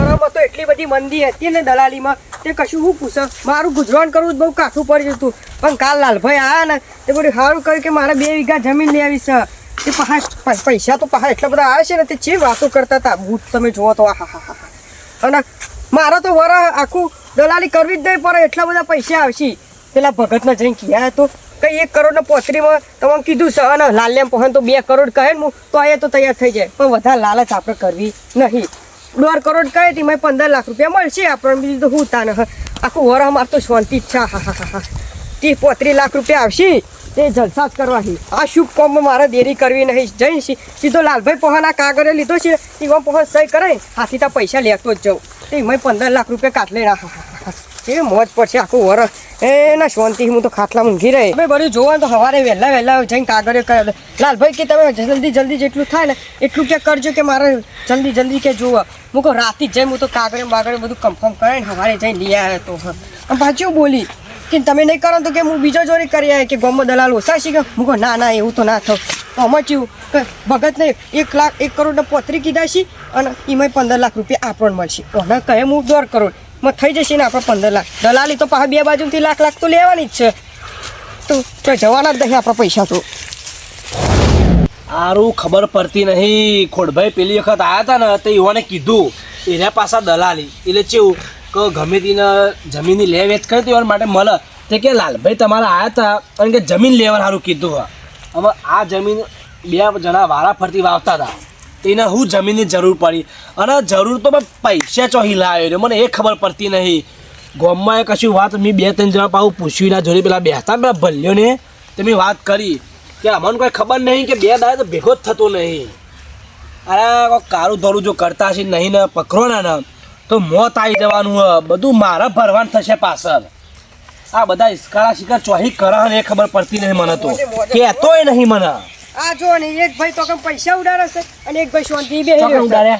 આ તો એટલી બધી મંદી હતી ને દલાલીમાં તે કશું હું પૂછે? મારું ગુજરાન કરવું જ બહુ કાઠું પડી જતું પણ કાલ લાલભાઈ આવ્યા ને, તે બધું સારું કહ્યું કે મારે બે વીઘા જમીન લેવી છે તે પહા પૈસા તો પહા એટલા બધા આવે છે ને, તે જે વાતો કરતા હતા ભૂત તમે જુઓ તો આહા હા હા અને મારે તો વર આખું દલાલી કરવી જ નહીં પડે, એટલા બધા પૈસા આવશે. પેલા ભગતના જઈને ક્યાં હતો કઈ એક કરોડ ને પોતરીમાં તમને કીધું છે, અને લાલ્યામ પહોંચ તો બે કરોડ કહે ને હું, તો એ તો તૈયાર થઈ જાય. પણ વધારે લાલચ આપણે કરવી નહીં. દોઢ કરોડ કહે તેમાં પંદર લાખ રૂપિયા મળશે આપણને. બીજું તો હું તાને હ. આખું વર અમાર તો શાંતિ જ છે. હા હા હા હા. ત્રીસ પોત્રીસ લાખ રૂપિયા આવશે, તે જલસા જ કરવાની. આ શુભ કોમમાં મારે દેરી કરવી નહીં. જઈ સી- સીધો લાલભાઈ પહોંચના કાગળે લીધો છે. એમાં પહોંચ સહી કરાય. હાથી તા પૈસા લેતો જ તે એમાં પંદર લાખ રૂપિયા કાટલે રાખ એ મોજ પડશે આખું વરસ. એ, ના, શાંતિ, હું તો ખાટલા ઊંઘી રહી. ભાઈ બધું જોવા તો સવારે વહેલા વહેલા જઈને કાગળે કરે લાલભાઈ, કે તમે જલ્દી જલ્દી જેટલું થાય ને, એટલું કે કરજો કે મારે જલ્દી જલ્દી કે જોવા. હું કહું રાતે જઈ હું તો કાગળે બાગળે બધું કન્ફર્મ કરે ને સવારે જઈને લઈ આવ્યો તો. આમ પાછું બોલી કે તમે નહીં કરો તો કે હું બીજો જોડે કરી આવ્યો કે ગોમો દલાલ ઓછા શીખે હું કહું ના ના, એવું તો ના થયું. આમાં કે ભગતને એક લાખ, એક કરોડ પોતરી કીધા છે અને એમાં પંદર લાખ રૂપિયા આપણને મળશે. અને કહે હું દોઢ કરોડ. માં થઈ જશે ને આપણે પંદર લાખ. દલાલી તો પાછા બે બાજુથી લાખ લાખ તો લેવાની જ છે. તો તો જવાના જ નહીં આપણા પૈસા તો. આરું ખબર પડતી નહીં. ખોડભાઈ પેલી વખત આવ્યા હતા ને, તે યુવાને કીધું, એના પાછા દલાલી. એટલે કેવું કે ગમે તેને જમીનની લે વેચ કરી હતી માટે મળે તે કે, લાલભાઈ, તમારા આવ્યા હતા અને કે જમીન લેવા સારું કીધું હવે આ જમીન બે જણા વારા ફરતી વાવતા હતા તેને હું જમીનની જરૂર પડી. અને જરૂર તો મેં પૈસા ચોહી લાવ્યો મને એ ખબર પડતી નહીં. ગામમાં એ કશું વાત મેં બે ત્રણ જણા પાછું પૂછ્યું ના જોડે પેલા બેસતા પેલા ભલ્યોને. તે મેં વાત કરી કે અમને કોઈ ખબર નહીં કે બે દાડે તો ભેગો જ થતો નહીં. અરે કારું ધોરું જો કરતા હશે નહીં ને ના ને તો મોત આવી જવાનું બધું મારા ભરવાન થશે પાછળ. આ બધા ઇસ્કારા શિકાર ચોહી કરા એ ખબર પડતી નહીં મને તો. કહેતોય નહીં મને. આ જો ને એક ભાઈ તો કેમ પૈસા ઉડાડે છે? અને એક ભાઈ શાંતિ બે ઉડાડે.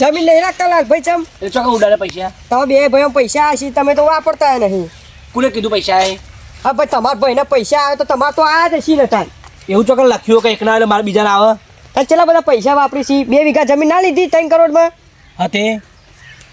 જમીન નહીં રાખતા લાલભાઈ ચમ. એટલે ચોકડ ઉડાડે પૈસા. તમે બે ભાઈઓ પૈસા હશે તમે તો વાપરતા નહીં. કોને કીધું પૈસા એ? હા ભાઈ તમારા ભાઈને પૈસા આવે તો તમારે તો આ જ હશે ને તાર. એવું ચોકડ લખ્યું કે એકના એટલે મારે બીજાને આવે. તાર ચેલા બધા પૈસા વાપરી છે? બે વીઘા જમીન ના લીધી ત્રણ કરોડમાં? હા તે.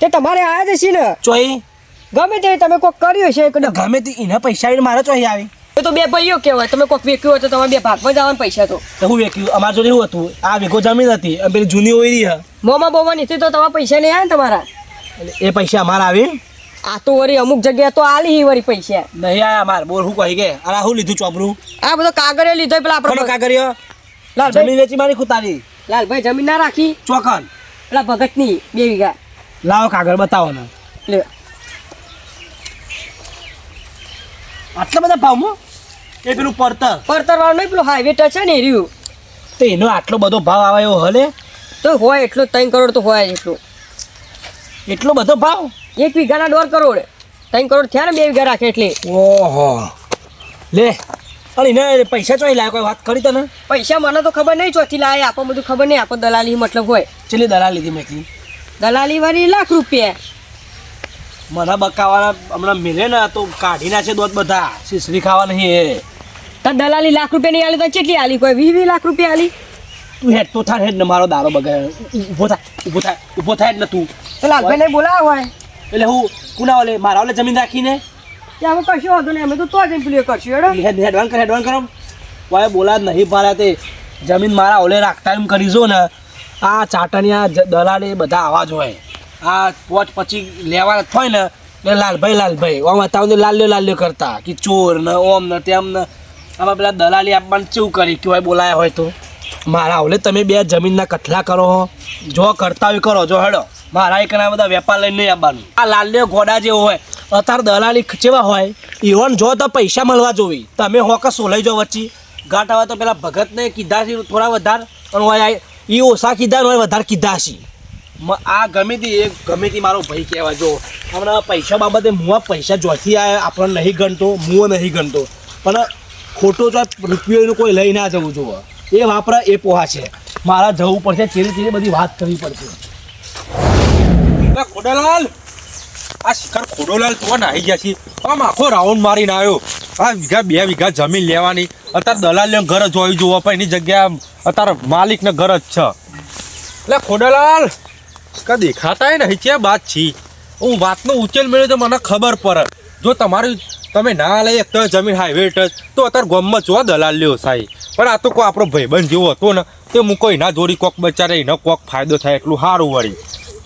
તે તમારે આયા જ હશે ને? ચોઈ ગમે તે તમે કોક કર્યું છે ગમે તે એના પૈસા મારા ચોઈ આવી. એ તો બે ભાઈઓ કહેવાય. તમે કોઈક વેક્યું હોય તો તમારે બે ભાગમાં જવાના પૈસા તો. હું વેક્યું? અમારે જોડે એવું હતું? આ વીઘો જમીન હતી. અને પેલી જૂની હોય રહી મોમાં બોમાં નીચે તો તમારા પૈસા નહીં આવે તમારા. એ પૈસા અમારા આવી? આ તો વરી અમુક જગ્યા તો આલી વળી પૈસા. નહીં આયા અમારે. બોલ હું કહી કે? અરે હું લીધું ચોપરું આ બધો કાગળે લીધો પેલા આપણે કાગળિયો? લાલ જમીન વેચી મારી ખુતારી. લાલભાઈ જમીન ના રાખી. ચોકન. પેલા ભગતની બે વીઘા. લાવો કાગળ બતાવો ને. લે. આટલા બધા ભાવમાં? એ પેલું પડતર. પડતર વાળું નહીં પેલું હાઈવે ટચ છે ને એ રહ્યું. તો એનો આટલો બધો ભાવ આવે એવો હલે? તો હોય એટલો ત્રણ કરોડ તો હોય જ એટલું. એટલો બધો ભાવ? એક વીઘાના દોઢ કરોડ. ત્રણ કરોડ થયા ને બે વીઘા રાખે એટલે. ઓહો. લે અને એને પૈસા ચોઈ લાયા કોઈ વાત કરી તને? પૈસા મને તો ખબર નહીં ચોથી લાયા આપો બધું ખબર નહીં આપો દલાલી મતલબ હોય. ચલી દલાલી હતી મેં દલાલી વાળી લાખ રૂપિયા. મને બકાવાના હમણાં મિલે ને તો કાઢી નાખે દોત બધા. શીસરી ખાવા નહીં એ. તાર દલાલી લાખ રૂપિયા નહીં આલી તો કેટલી આલી? કોઈ વીસ વીસ લાખ રૂપિયા આલી? તું હેડ તો થાય હેડ ને મારો દારો બગાડ. ઊભો થાય ઊભો થાય ઊભો થાય ને તું. તો લાલભાઈને બોલાવ હોય. એટલે હું કુના ઓલે મારા ઓલે જમીન રાખીને? અમે કશું વાંધો નહીં અમે તો તો જઈને પેલી કરશું હેડો. હેડ હેડવાન કર હેડવાન કરો. વાય બોલા નહીં ભાડા તે. જમીન મારા ઓલે રાખતા એમ કરીશો ને. આ ચાટણિયા દલાલી દલાલે બધા આવા જ હોય. આ પોચ પછી લેવાના થાય ને, એટલે લાલભાઈ લાલભાઈ. ઓમ હતા લાલ્યો લાલ્યો કરતા કે ચોર ને, ઓમ ને, તેમ ને. આમાં પેલા દલાલી આપવાનું શું કરી? કે હોય બોલાયા હોય તો. મારા ઓલે તમે બે જમીનના કથલા કરો. જો કરતા હોય કરો. જો હેડો. મારા એક બધા વેપાર લઈને નહીં આવવાનું. આ લાલ્યો ઘોડા જેવો હોય. અત્યારે દલાલી જેવા હોય. ઇવન જો તો પૈસા મળવા જોવી. તમે હોક સોલાઈ જો વચ્ચે. ઘાટ આવે તો પેલા ભગતને કીધા છે થોડા વધારે. હોય એ ઓછા કીધા હોય વધારે કીધા છે. આ ગમે તે એ ગમે તે મારો ભાઈ કહેવા જો, હમણાં પૈસા બાબતે મુઆ પૈસા જોથી આ આપણને નહીં ગણતો મુઓ નહીં ગણતો. પણ ખોટો જો રૂપિયોનું કોઈ લઈ ના જવું જોવે એ વાપરા, એ પોહા છે. મારા જવું પડશે ચીરી ચીરી બધી વાત કરવી પડશે. ખોડાલાલ! આ શિખર ખોડોલાલ તો નાહી ગયા છે. આમ આખો રાઉન્ડ મારીને આવ્યો. આ વીઘા, બે વીઘા જમીન લેવાની. અત્યારે દલાલ ઘર જ જોઈ જોવા પણ એની જગ્યા અત્યારે માલિકને ઘર જ છે. એટલે ખોડાલાલ! કા દેખાતા નહીં છે બાત છી? હું વાતનો ઉકેલ મેળ્યો તો મને ખબર પડે. જો તમારી તમે ના લઈ એક જમીન હાઈવે ટચ, તો અત્યારે ગોમમાં જોવા દલાલ લ્યો સાહેબ. પણ આ તો કોઈ આપણો ભાઈબંધ જેવો હતો ને, તે મૂકો એના જોડી કોક બચારે, એનો કોક ફાયદો થાય એટલું સારું વળી.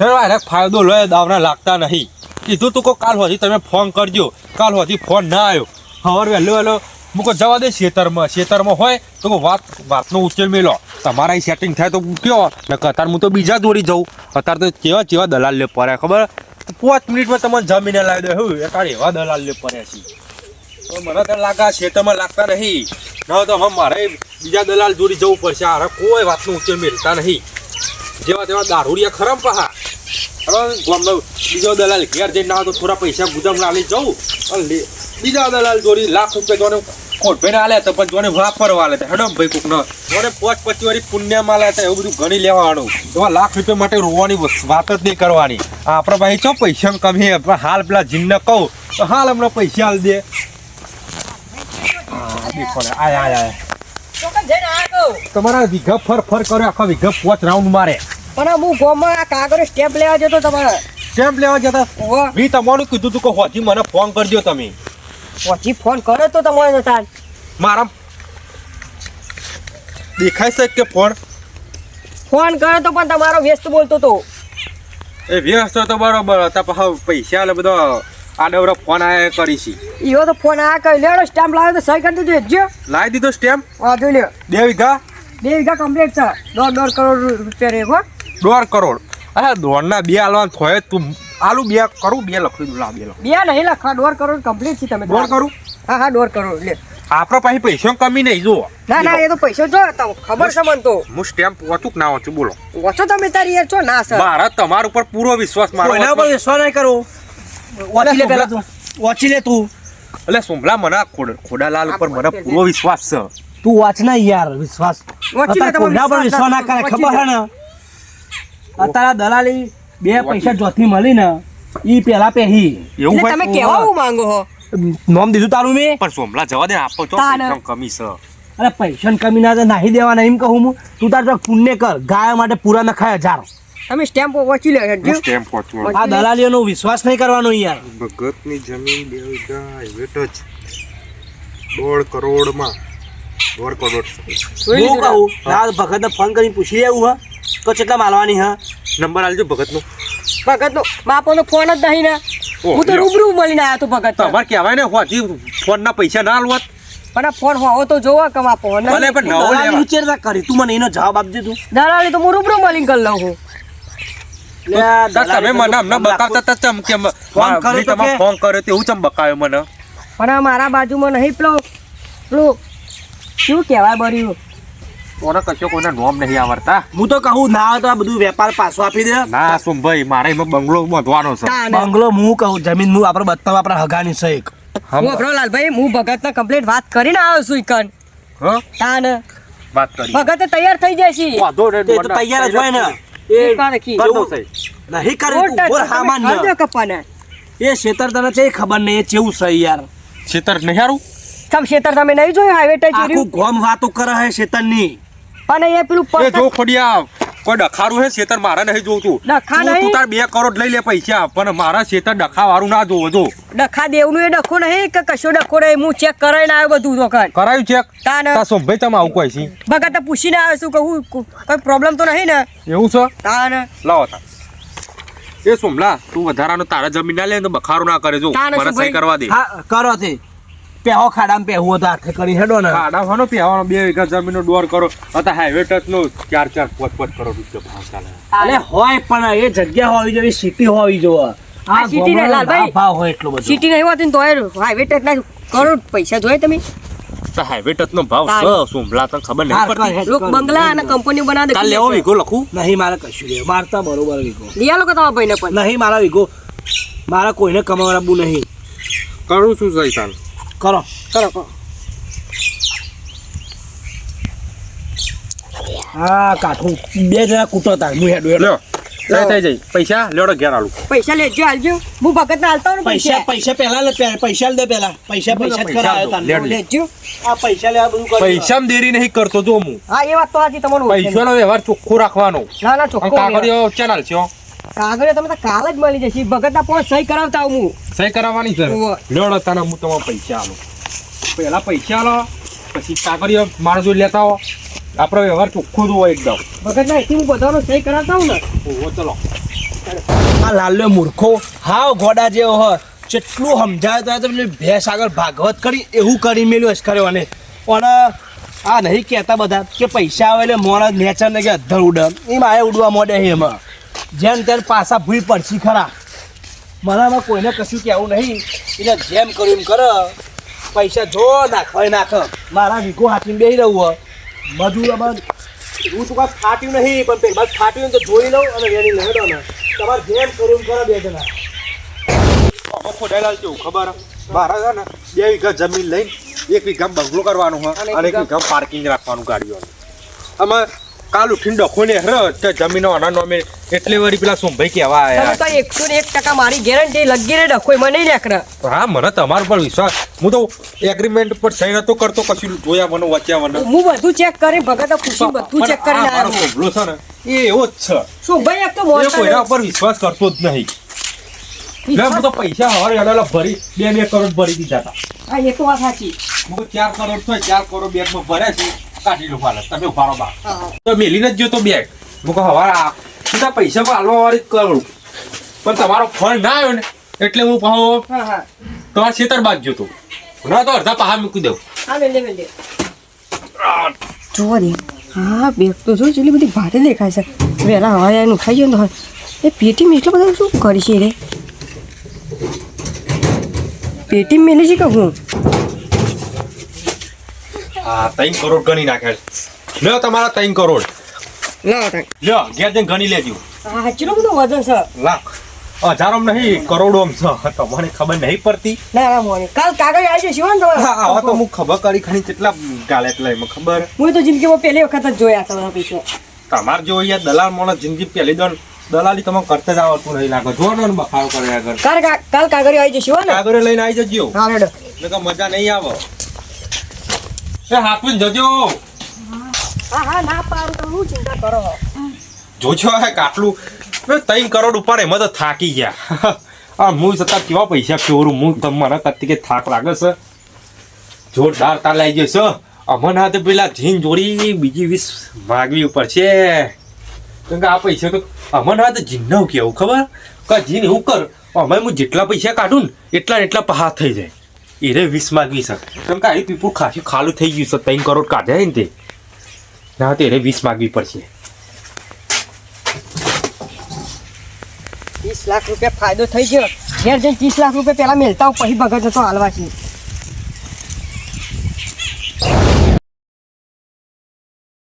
એને ફાયદો લે દાવના લાગતા નહીં. કીધું તું કોઈ કાલ હોથી તમે ફોન કરજો, કાલ હોથી ફોન ના આવ્યો. હવાર વહેલો વહેલો મૂકો જવા દે ખેતરમાં ખેતરમાં હોય તો વાત, વાતનો ઉકેલ મેલો તમારા સેટિંગ થાય તો કયો ને અત્યારે હું તો બીજા જોડી જઉં. અત્યારે તો કેવા કેવા દલાલ લે પડે ખબર? પાંચ મિનિટમાં તમને જમીને લાવી દે. હું એકાડ એવા દલાલ લે પડે છે. મને તો લાગા છે તમે લાગતા નહીં. ન તો હવે મારે બીજા દલાલ જોડી જવું પડશે. આ કોઈ વાતનું ઉકેલ મેળતા નહીં. જેવા તેવા દારૂડિયા ખરાબ પહા. હવે બીજો દલાલ ઘેર જઈને ના તો થોડા પૈસા ગુદામ લાવી જવું. અને બીજા દલાલ જોડી લાખ રૂપિયા જોને ખોટ ભાઈને આલે તો પણ જોને વાપરવા આલે તો હેડો ભાઈ કોક ન જોને પોચ પચી વાળી પુણ્યમાં આલે તો એવું બધું ગણી લેવાનું. એવા લાખ રૂપિયા માટે રોવાની વાત જ નહીં કરવાની. આપણે ભાઈ છો પૈસા કમી હે પણ હાલ પેલા જીનને કહું તો હાલ હમણાં પૈસા હાલ દે. તમારા વિઘા ફર ફર કર્યો આખા વિઘા પોચ રાઉન્ડ મારે. પણ હું ગામમાં આ કાગળ સ્ટેમ્પ લેવા જતો તમારે. સ્ટેમ્પ લેવા જતા? મેં તમારું કીધું તું કે હોજી મને ફોન કરજો તમે. હોજી ફોન કર્યો તો તમારે તાન મારા દેખાય છે કે ફોન? ફોન કર્યો તો પણ તમારો વ્યસ્ત બોલતો તો. એ વ્યસ્ત તો બરોબર હતા પણ પૈસા એટલે બધો આડવડો ફોન આયા કરી છે. ઈવો તો ફોન આ કરી લેડો સ્ટેમ્પ લાવ્યો તો સહી કરી દેજો જો લાવી દીધો સ્ટેમ્પ? હા જોઈ લ્યો. બે વીઘા? બે વીઘા કમ્પ્લીટ છે. દોઢ દોઢ કરોડ રૂપિયા રે દોઢ કરોડ. અરે દોઢના બે આલવાન થોય તું આલુ બે કરું બે લખી દઉં લા બે લખ બે નહીં લખવા દોઢ કરોડ કમ્પ્લીટ છે તમે દોઢ કરું? હા હા દોઢ કરોડ લે. આપણે પાસે પૈસા કમી નહીં જુઓ. ના ના એ તો પૈસો જો ખબર છે મને તો. હું સ્ટેમ્પ વાંચું ના વાંચું બોલો. ઓછો તમે તારી યાર છો ના સર. મારા તમારા ઉપર પૂરો વિશ્વાસ મારો એના ઉપર વિશ્વાસ નહીં કરો. વાંચી લે પેલા તું. વાંચી લે તું. એટલે સોમલા મને ખોડાલાલ ઉપર મને પૂરો વિશ્વાસ છે. તું વાંચ ના યાર વિશ્વાસ. કોઈના પર વિશ્વાસ વિશ્વાસ ના કરે ખબર હે ને? અત્યારે દલાલી બે પૈસા જોથી મળી ને ઈ પેલા પેહી. એવું તમે કેવા માંગો હો? નોમ દીધું તારું મેં? પણ સોમલા જવા દે આપો તો પૈસા કમી છે. અરે પૈસા કમી ના નાહી દેવાના એમ કહું હું. તું તાર પુણ્ય કર ગાય માટે પૂરા નખાય હજાર. તમે સ્ટેમ્પ વાંચી લે સ્ટેમ્પ વાંચું આ દલાલીઓનો વિશ્વાસ નહીં કરવાનો યાર. ભગતની જમીન દેવ ગાય વેટ જ. દોઢ કરોડમાં. દોઢ કરોડ. હું કહું આ ભગતને ફોન કરીને પૂછી લેવું હા? તો કેટલા માલવાની હા? નંબર આલજો ભગતનો. ભગત નો બાપો નો ફોન જ નહીં ને. હું તો રૂબરૂ મળીને આવ્યો તો ભગત. તો. તમારે કહેવાય ને હોજી ફોનના પૈસા ના આલવાત પણ આ ફોન હોવો તો જોવો કે આ ફોન ભલે પણ નવો લેવા. ઉચેરતા કરી. તું મને એનો જવાબ આપજે તું. દલાલી તો હું રૂબરૂ મળીને કરી લઉં હું લે તમે મને તો હમણાં બતાવતા હતા ચમ કે ફોન મા- કર્યો તો કે? ફોન કર્યો તેવું ચમ બકાયો મને? પણ આ મારા બાજુમાં નહીં પેલો પેલું શું કહેવાય બર્યું? કોને કશો કોઈને નોમ નહીં આવડતા. હું તો કહું ના તો આ બધું વેપાર પાછો આપી દે. ના સુમભાઈ મારે એમાં બંગલો બાંધવાનો છે. બંગલો હું કહું જમીન હું આપણે બતાવ આપણે હગાની છે એક. હું અભરો લાલભાઈ હું ભગતને કમ્પ્લીટ વાત કરીને આવ્યો છું ઇકન હા? તાને વાત કરી. ભગત તૈયાર થઈ જશે વાંધો નહીં, એ તો તૈયાર જ હોય ને. એ એ કાં રાખી? કરી દઉં સાહેબ. નહીં કરે તું બોલ સામાન્ય. કરજો કપાને. એ શેતર તને છે ખબર નહીં એ ચેવું છે યાર? શેતર નહીં હારું? તમ શેતર તમે નહીં જોયું હાઈવે ટચ આખું ગોમ વાતો કરે હે શેતરની. અને એ પેલું એ જો ખોડિયા કોઈ ડખારું હે શેતર મારા નહીં જોતું. ડખા નહીં તું તાર બે કરોડ લઈ લે પૈસા પણ મારા શેતર ડખા વાળું ના જોવો જો. ડખા દેવનું એ ડખો નહીં કે કશો ડખો નહીં. હું ચેક કરાવીને આવ્યો બધું વખત કરાયું ચેક તાને તા સોમભાઈ તમે આવું કોઈ છે. ભગત પૂછીને આવ્યો છું કે હું કોઈ પ્રોબ્લેમ તો નહીં ને? એવું છે? તાને લાવો તા એ સોમલા તું વધારાનો તારા જમીન ના લે ને તો બખારો ના કરે જો. તાને મને સહી કરવા દે. હા કરો તે. પહેવો ખાડામાં પેહવો તો હાથે કરી હેડો ને. ખાડા હોનો પેહવાનો બે વીઘા જમીનનો દોર કરો. અત્યારે હાઈવે ટચ નો ચાર ચાર પાંચ પાંચ કરોડ રૂપિયા ભાવ ચાલે. અરે હોય પણ એ જગ્યા હોવી જોઈએ સિટી હોવી જોઈએ. આ સિટી ને લાલભાઈ. ભાવ હોય એટલો બધો. સિટી નહીં હોતી તો હાઈવે ટચ ના કરોડ પૈસા જોઈએ તમે. તો હાઈવે ટચ નો ભાવ તારે. છે સોમલા તને ખબર નહીં. પડતી લોક બંગલા અને કંપનીઓ બનાવે કાલ લેવો વીઘો લખું? નહીં મારે કશું લેવું મારતા બરોબર વીઘો. લિયા લોકો તમારા ભાઈને પણ? નહીં મારા વીઘો. મારા કોઈને કમાવડાવવું નહીં. કરું છું સૈતાન કરો. કરો કરો. હા કાઠું. બે જણા કૂટો તાર. હું હેડું હેડો. થઈ થઈ જઈ. પૈસા લેડો ઘેર આલું. પૈસા લેજો આલજો. હું ભગત ને હાલતા પૈસા પૈસા. પૈસા પહેલા લે પૈસા લે પહેલા. પૈસા પૈસા જ કરાયો દો, લેજો. આ પૈસા લેવા બધું કર્યું. પૈસામાં દેરી નહીં કરતો જો હું. હા એ વાત તો આજે તમારું. પૈસાનો વ્યવહાર ચોખ્ખો રાખવાનો. ના ના ચોખ્ખો કાગળિયો ચેનલ છે. કાગળિયો તમે તો કાલ જ મળી જશે. ભગતના પોસ સહી કરાવતા હું. સહી કરાવવાની સર. લેવડો તને હું તમારે પૈસા આલો પહેલા પૈસા આલો પછી કાગળીઓ માણસો લેતા હો આપણો વ્યવહાર ચોખ્ખો જ હોય એકદમ. ભગતના ના હું બધાનો સહી કરાવતા હું ને? ઓહો ચલો. આ લાલ્યો મૂર્ખો. હાવ ગોડા જેવો હોય જેટલું સમજાવતા તો પેલી ભેંસ આગળ ભાગવત કરી એવું કરી મેલ્યું કર્યો અને પણ આ નહીં કહેતા બધા કે પૈસા આવે એટલે મોણા નેચર ને કે અધર ઉડે. એ મારે ઉડવા મોડે છે એમાં. જેમ તેમ પાછા ભૂઈ પડશી ખરા. મારામાં કોઈને કશું કહેવું નહીં. એટલે જેમ કર્યું એમ કરે. પૈસા જો નાખવા નાખ. મારા વીઘો હાથીને બેસી રહું હો. મજૂર અમાર હું તું કાંઈ ફાટ્યું નહીં પણ તે બાદ ફાટ્યું તો જોઈ લઉં અને વેણી લેડો ને. તમારે જેમ કર્યું એમ કરો બે જણા. ખોડાયેલા કેવું ખબર? મારા છે ને. બે વીઘા જમીન લઈને એક વીઘા બંગલો કરવાનું હોય અને એક વીઘા- વીઘા પાર્કિંગ રાખવાનું ગાડીઓનું. આમાં કાલ ઉઠીને ડખો ને હર તે જમીનો આના નોમે એટલે વળી પેલા સોમભાઈ કહેવા તમે આયા તો એકસો ને એક ટકા મારી ગેરંટી લગી રે ડખોય મને નહીં લેકરા હા મને તમારા પર વિશ્વાસ. હું તો એગ્રીમેન્ટ પર સહી નતો કરતો કશું જોયા મને વચ્યા મને. હું બધું ચેક કરી ભગત ખુશી બધું ચેક કરીને પણ આ મારો કોબલો છે ને એ એવો જ છે. શું ભાઈ એક તો મોટા કોઈના ઉપર વિશ્વાસ કરતો જ નહીં. હું તો પૈસા હવારે અડાલા ભરી બે બે કરોડ ભરી દીધા હતા. હા એ તો વાત સાચી. હું ચાર કરોડ તો ચાર કરોડ બેગમાં ભર્યા છે. કાઢી લો પાલે તમે ઉભારો બા. તો મેલીને જ જોતો બેગ હું કહું હવારે આ સીધા પૈસા હાલવા વાળી કરું. પણ તમારો ફંડ ના આવ્યો ને એટલે હું પાહો હા હા. તમારા છેતર બાદ જોતો ના તો અડધા પાહા મૂકી દઉં. જુઓ દે હા બેગ તો જો જેટલી બધી ભારે દેખાય છે. વેલા હવા એનું ખાઈ ગયો ને તો એ પેટીમાં એટલો બધો શું કરશે રે? પેટી મેલી છે કે હું? હા ત્રણ કરોડ ગણી નાખેલ લ્યો તમારા ત્રણ કરોડ. લ્યો ઘેર જઈને ગણી લેજો. હા કેટલું બધું વજન છે? લાખ. હજારોમ નહીં કરોડો છે. તમને ખબર નહીં પડતી? ના ના મોને. કાલ કાગળ આવી જશે ને હા આવા તો હું ખબર કરી ખણી કેટલા ગાલે એટલે એમાં ખબર. હું તો જિંદગીમાં પહેલી વખત જ જોયા તમારા પૈસા તમારે જો અહીંયા દલાલ મોણસ જિંદગી પહેલી દોન દલાલી તમે કરતા જ આવતું નહીં લાગે. જો ને બખાડો કરે. આગળ કાલ કાગળ આવી જશે ને કાગળ લઈને આવી જજો. હા રેડો. તો મજા નહીં આવે. એ હાથમાં જજો. હા હા ના પાડું તો હું ચિંતા કરો? જોજો આ કાટલું. બે ત્રણ કરોડ ઉપર એમાં તો થાકી ગયા. આ હું છતાં કેવા પૈસા ચોરું? હું તમને કતી કે થાક લાગે છે. જોરદાર તાર લાગી ગયો છે. અમને હાથે પેલા જીન જોડી બીજી વીસ માગવી ઉપર છે. કેમ કે આ પૈસા તો અમને હાથે જીનનું કેવું ખબર? કે જીન એવું કર? અમે હું જેટલા પૈસા કાઢું ને એટલા એટલા પહા થઈ જાય. એને વીસ માગવી છે કેમ કે આ પીપુર ખાસી ખાલું થઈ ગયું છે ત્રણ કરોડ કાઢ્યા ને તે ના તો એને વીસ માગવી પડશે ત્રીસ લાખ રૂપિયા ફાયદો થઈ ગયો ઘેર જઈને ત્રીસ લાખ રૂપિયા પહેલાં મેલતા હું પછી ભગત હતો હાલવા છે